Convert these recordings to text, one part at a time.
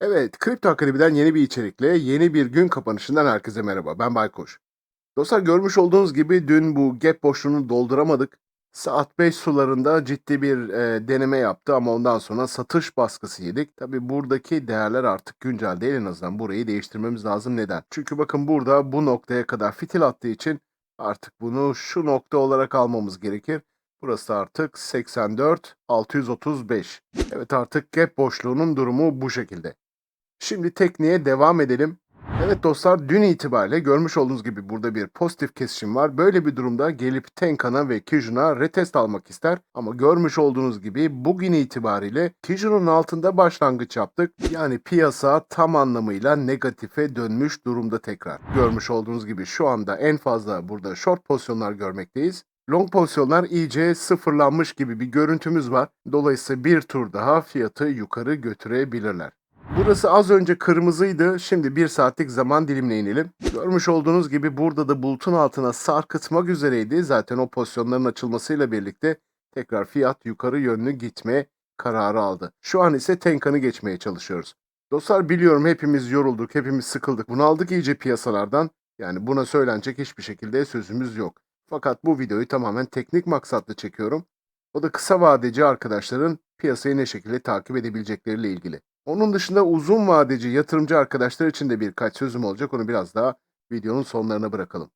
Evet, Kripto Akademi'den yeni bir içerikle, yeni bir gün kapanışından herkese merhaba. Ben Baykuş. Dostlar görmüş olduğunuz gibi dün bu gap boşluğunu dolduramadık. Saat 5 sularında ciddi bir e, deneme yaptı ama ondan sonra satış baskısı yedik. Tabi buradaki değerler artık güncel değil en azından burayı değiştirmemiz lazım. Neden? Çünkü bakın burada bu noktaya kadar fitil attığı için artık bunu şu nokta olarak almamız gerekir. Burası artık 84 635. Evet artık gap boşluğunun durumu bu şekilde. Şimdi tekniğe devam edelim. Evet dostlar dün itibariyle görmüş olduğunuz gibi burada bir pozitif kesişim var. Böyle bir durumda gelip Tenkan'a ve Kijun'a retest almak ister. Ama görmüş olduğunuz gibi bugün itibariyle Kijun'un altında başlangıç yaptık. Yani piyasa tam anlamıyla negatife dönmüş durumda tekrar. Görmüş olduğunuz gibi şu anda en fazla burada short pozisyonlar görmekteyiz. Long pozisyonlar iyice sıfırlanmış gibi bir görüntümüz var. Dolayısıyla bir tur daha fiyatı yukarı götürebilirler. Burası az önce kırmızıydı. Şimdi bir saatlik zaman dilimine inelim. Görmüş olduğunuz gibi burada da bulutun altına sarkıtmak üzereydi. Zaten o pozisyonların açılmasıyla birlikte tekrar fiyat yukarı yönlü gitme kararı aldı. Şu an ise Tenkan'ı geçmeye çalışıyoruz. Dostlar biliyorum hepimiz yorulduk, hepimiz sıkıldık. Bunaldık iyice piyasalardan. Yani buna söylenecek hiçbir şekilde sözümüz yok. Fakat bu videoyu tamamen teknik maksatlı çekiyorum. O da kısa vadeci arkadaşların piyasayı ne şekilde takip edebilecekleriyle ilgili. Onun dışında uzun vadeci yatırımcı arkadaşlar için de birkaç sözüm olacak. Onu biraz daha videonun sonlarına bırakalım.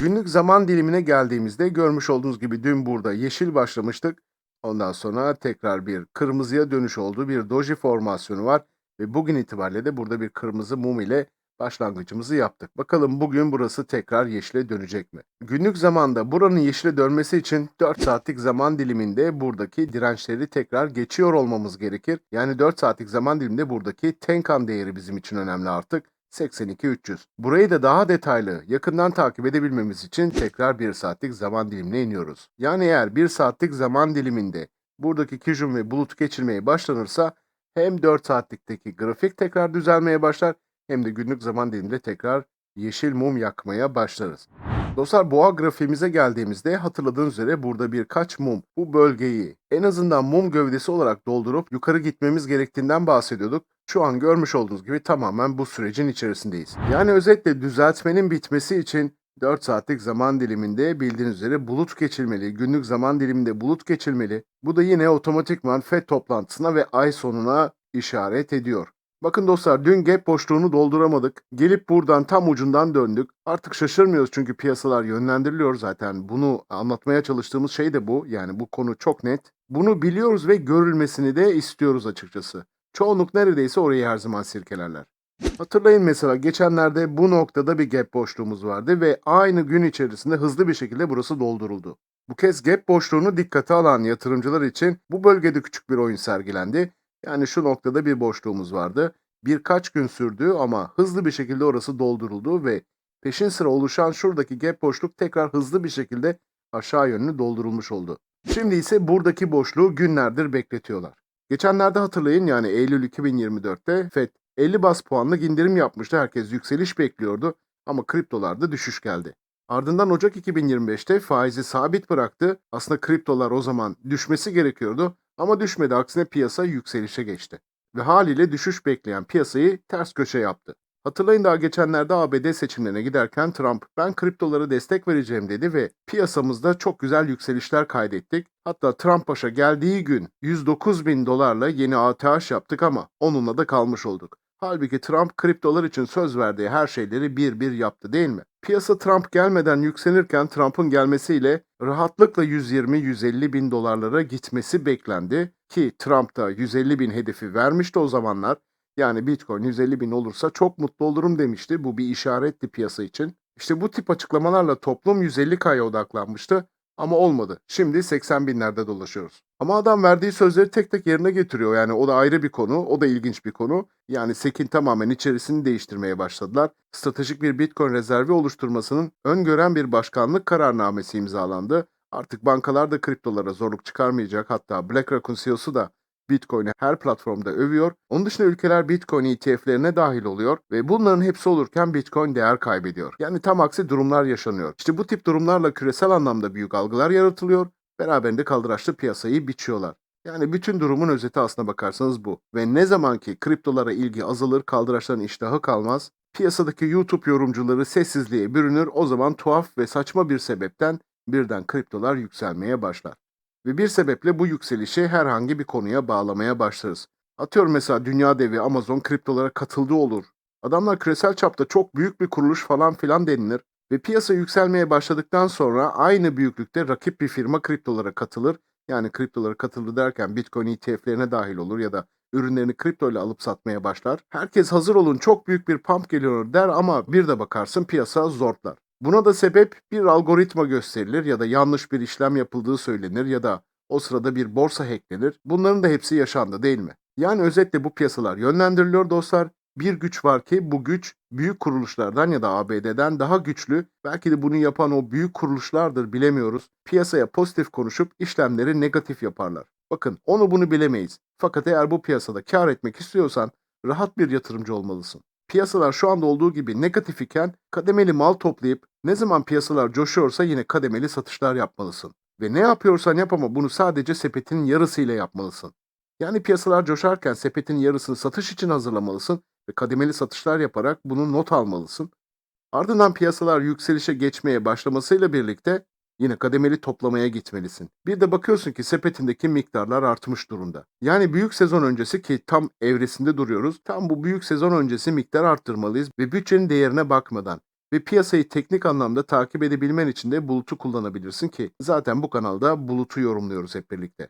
Günlük zaman dilimine geldiğimizde görmüş olduğunuz gibi dün burada yeşil başlamıştık. Ondan sonra tekrar bir kırmızıya dönüş oldu. Bir doji formasyonu var ve bugün itibariyle de burada bir kırmızı mum ile başlangıcımızı yaptık. Bakalım bugün burası tekrar yeşile dönecek mi? Günlük zamanda buranın yeşile dönmesi için 4 saatlik zaman diliminde buradaki dirençleri tekrar geçiyor olmamız gerekir. Yani 4 saatlik zaman diliminde buradaki Tenkan değeri bizim için önemli artık. 82-300. Burayı da daha detaylı, yakından takip edebilmemiz için tekrar 1 saatlik zaman dilimine iniyoruz. Yani eğer 1 saatlik zaman diliminde buradaki Kijun ve bulut geçirmeye başlanırsa hem 4 saatlikteki grafik tekrar düzelmeye başlar hem de günlük zaman diliminde tekrar yeşil mum yakmaya başlarız. Dostlar boğa grafiğimize geldiğimizde hatırladığınız üzere burada birkaç mum bu bölgeyi en azından mum gövdesi olarak doldurup yukarı gitmemiz gerektiğinden bahsediyorduk. Şu an görmüş olduğunuz gibi tamamen bu sürecin içerisindeyiz. Yani özetle düzeltmenin bitmesi için 4 saatlik zaman diliminde bildiğiniz üzere bulut geçilmeli, günlük zaman diliminde bulut geçilmeli. Bu da yine otomatikman FED toplantısına ve ay sonuna işaret ediyor. Bakın dostlar dün gap boşluğunu dolduramadık. Gelip buradan tam ucundan döndük. Artık şaşırmıyoruz çünkü piyasalar yönlendiriliyor zaten. Bunu anlatmaya çalıştığımız şey de bu. Yani bu konu çok net. Bunu biliyoruz ve görülmesini de istiyoruz açıkçası. Çoğunluk neredeyse orayı her zaman sirkelerler. Hatırlayın mesela geçenlerde bu noktada bir gap boşluğumuz vardı ve aynı gün içerisinde hızlı bir şekilde burası dolduruldu. Bu kez gap boşluğunu dikkate alan yatırımcılar için bu bölgede küçük bir oyun sergilendi. Yani şu noktada bir boşluğumuz vardı. Birkaç gün sürdü ama hızlı bir şekilde orası dolduruldu ve peşin sıra oluşan şuradaki gap boşluk tekrar hızlı bir şekilde aşağı yönlü doldurulmuş oldu. Şimdi ise buradaki boşluğu günlerdir bekletiyorlar. Geçenlerde hatırlayın yani Eylül 2024'te FED 50 bas puanlık indirim yapmıştı. Herkes yükseliş bekliyordu ama kriptolarda düşüş geldi. Ardından Ocak 2025'te faizi sabit bıraktı. Aslında kriptolar o zaman düşmesi gerekiyordu ama düşmedi. Aksine piyasa yükselişe geçti. Ve haliyle düşüş bekleyen piyasayı ters köşe yaptı. Hatırlayın daha geçenlerde ABD seçimlerine giderken Trump ben kriptolara destek vereceğim dedi ve piyasamızda çok güzel yükselişler kaydettik. Hatta Trump başa geldiği gün 109 bin dolarla yeni ATH yaptık ama onunla da kalmış olduk. Halbuki Trump kriptolar için söz verdiği her şeyleri bir bir yaptı değil mi? Piyasa Trump gelmeden yükselirken Trump'ın gelmesiyle rahatlıkla 120-150 bin dolarlara gitmesi beklendi ki Trump da 150 bin hedefi vermişti o zamanlar. Yani Bitcoin 150 bin olursa çok mutlu olurum demişti. Bu bir işaretti piyasa için. İşte bu tip açıklamalarla toplum 150K'ya odaklanmıştı ama olmadı. Şimdi 80 binlerde dolaşıyoruz. Ama adam verdiği sözleri tek tek yerine getiriyor. Yani o da ayrı bir konu, o da ilginç bir konu. Yani SEC'in tamamen içerisini değiştirmeye başladılar. Stratejik bir Bitcoin rezervi oluşturmasının öngören bir başkanlık kararnamesi imzalandı. Artık bankalar da kriptolara zorluk çıkarmayacak. Hatta BlackRock'un CEO'su da Bitcoin'i her platformda övüyor. Onun dışında ülkeler Bitcoin ETF'lerine dahil oluyor ve bunların hepsi olurken Bitcoin değer kaybediyor. Yani tam aksi durumlar yaşanıyor. İşte bu tip durumlarla küresel anlamda büyük algılar yaratılıyor. Beraberinde kaldıraçlı piyasayı biçiyorlar. Yani bütün durumun özeti aslına bakarsanız bu. Ve ne zaman ki kriptolara ilgi azalır, kaldıraçların iştahı kalmaz, piyasadaki YouTube yorumcuları sessizliğe bürünür, o zaman tuhaf ve saçma bir sebepten birden kriptolar yükselmeye başlar. Ve bir sebeple bu yükselişi herhangi bir konuya bağlamaya başlarız. Atıyorum mesela dünya devi Amazon kriptolara katıldığı olur. Adamlar küresel çapta çok büyük bir kuruluş falan filan denilir ve piyasa yükselmeye başladıktan sonra aynı büyüklükte rakip bir firma kriptolara katılır. Yani kriptolara katıldı derken Bitcoin ETF'lerine dahil olur ya da ürünlerini kripto ile alıp satmaya başlar. Herkes hazır olun çok büyük bir pump geliyor der ama bir de bakarsın piyasa zortlar. Buna da sebep bir algoritma gösterilir ya da yanlış bir işlem yapıldığı söylenir ya da o sırada bir borsa hacklenir. Bunların da hepsi yaşandı değil mi? Yani özetle bu piyasalar yönlendiriliyor dostlar. Bir güç var ki bu güç büyük kuruluşlardan ya da ABD'den daha güçlü. Belki de bunu yapan o büyük kuruluşlardır bilemiyoruz. Piyasaya pozitif konuşup işlemleri negatif yaparlar. Bakın onu bunu bilemeyiz. Fakat eğer bu piyasada kar etmek istiyorsan rahat bir yatırımcı olmalısın. Piyasalar şu anda olduğu gibi negatif iken kademeli mal toplayıp ne zaman piyasalar coşuyorsa yine kademeli satışlar yapmalısın. Ve ne yapıyorsan yap ama bunu sadece sepetin yarısıyla yapmalısın. Yani piyasalar coşarken sepetin yarısını satış için hazırlamalısın ve kademeli satışlar yaparak bunu not almalısın. Ardından piyasalar yükselişe geçmeye başlamasıyla birlikte yine kademeli toplamaya gitmelisin. Bir de bakıyorsun ki sepetindeki miktarlar artmış durumda. Yani büyük sezon öncesi ki tam evresinde duruyoruz. Tam bu büyük sezon öncesi miktar arttırmalıyız ve bütçenin değerine bakmadan ve piyasayı teknik anlamda takip edebilmen için de bulutu kullanabilirsin ki zaten bu kanalda bulutu yorumluyoruz hep birlikte.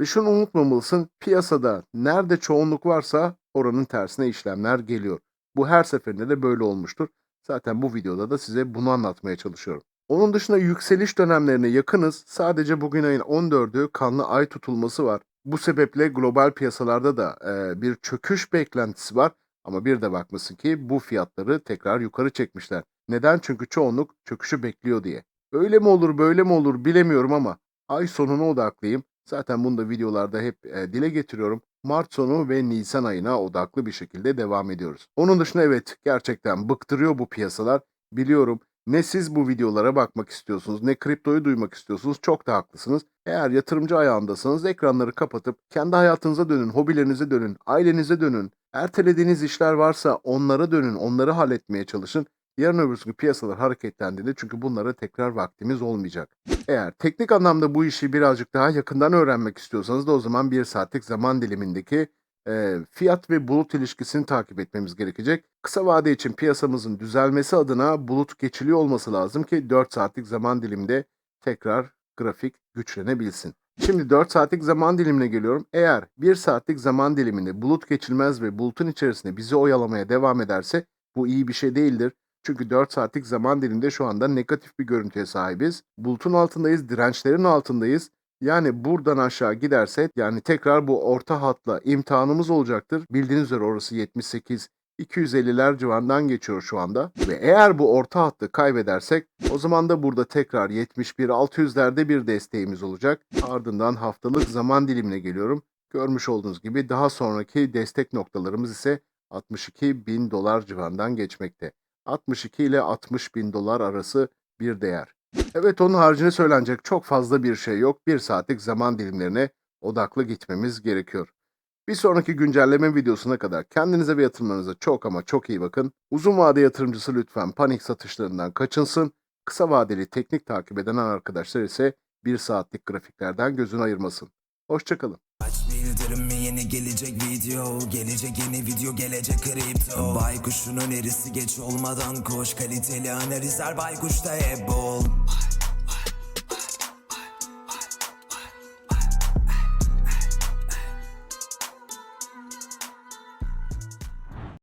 Ve şunu unutmamalısın, piyasada nerede çoğunluk varsa oranın tersine işlemler geliyor. Bu her seferinde de böyle olmuştur. Zaten bu videoda da size bunu anlatmaya çalışıyorum. Onun dışında yükseliş dönemlerine yakınız. Sadece bugün ayın 14'ü kanlı ay tutulması var. Bu sebeple global piyasalarda da e, bir çöküş beklentisi var. Ama bir de bakmasın ki bu fiyatları tekrar yukarı çekmişler. Neden? Çünkü çoğunluk çöküşü bekliyor diye. Öyle mi olur böyle mi olur bilemiyorum ama ay sonuna odaklıyım. Zaten bunu da videolarda hep e, dile getiriyorum. Mart sonu ve Nisan ayına odaklı bir şekilde devam ediyoruz. Onun dışında evet gerçekten bıktırıyor bu piyasalar. Biliyorum ne siz bu videolara bakmak istiyorsunuz ne kriptoyu duymak istiyorsunuz çok da haklısınız. Eğer yatırımcı ayağındasınız ekranları kapatıp kendi hayatınıza dönün, hobilerinize dönün, ailenize dönün. Ertelediğiniz işler varsa onlara dönün, onları halletmeye çalışın. Yarın öbür gün piyasalar hareketlendiğinde çünkü bunlara tekrar vaktimiz olmayacak. Eğer teknik anlamda bu işi birazcık daha yakından öğrenmek istiyorsanız da o zaman bir saatlik zaman dilimindeki e, fiyat ve bulut ilişkisini takip etmemiz gerekecek. Kısa vade için piyasamızın düzelmesi adına bulut geçiliyor olması lazım ki 4 saatlik zaman diliminde tekrar grafik güçlenebilsin. Şimdi 4 saatlik zaman dilimine geliyorum. Eğer 1 saatlik zaman diliminde bulut geçilmez ve bulutun içerisinde bizi oyalamaya devam ederse bu iyi bir şey değildir. Çünkü 4 saatlik zaman diliminde şu anda negatif bir görüntüye sahibiz. Bulutun altındayız, dirençlerin altındayız. Yani buradan aşağı giderse yani tekrar bu orta hatla imtihanımız olacaktır. Bildiğiniz üzere orası 78 250'ler civarından geçiyor şu anda. Ve eğer bu orta hattı kaybedersek o zaman da burada tekrar 71 600'lerde bir desteğimiz olacak. Ardından haftalık zaman dilimine geliyorum. Görmüş olduğunuz gibi daha sonraki destek noktalarımız ise 62 bin dolar civarından geçmekte. 62 ile 60 bin dolar arası bir değer. Evet onun haricinde söylenecek çok fazla bir şey yok. Bir saatlik zaman dilimlerine odaklı gitmemiz gerekiyor. Bir sonraki güncelleme videosuna kadar kendinize ve yatırımlarınıza çok ama çok iyi bakın. Uzun vade yatırımcısı lütfen panik satışlarından kaçınsın. Kısa vadeli teknik takip eden arkadaşlar ise bir saatlik grafiklerden gözünü ayırmasın. Hoşçakalın. Aç bildirimi yeni gelecek video? Gelecek yeni video gelecek kripto. Baykuş'un önerisi geç olmadan koş. Kaliteli analizler Baykuş'ta hep bol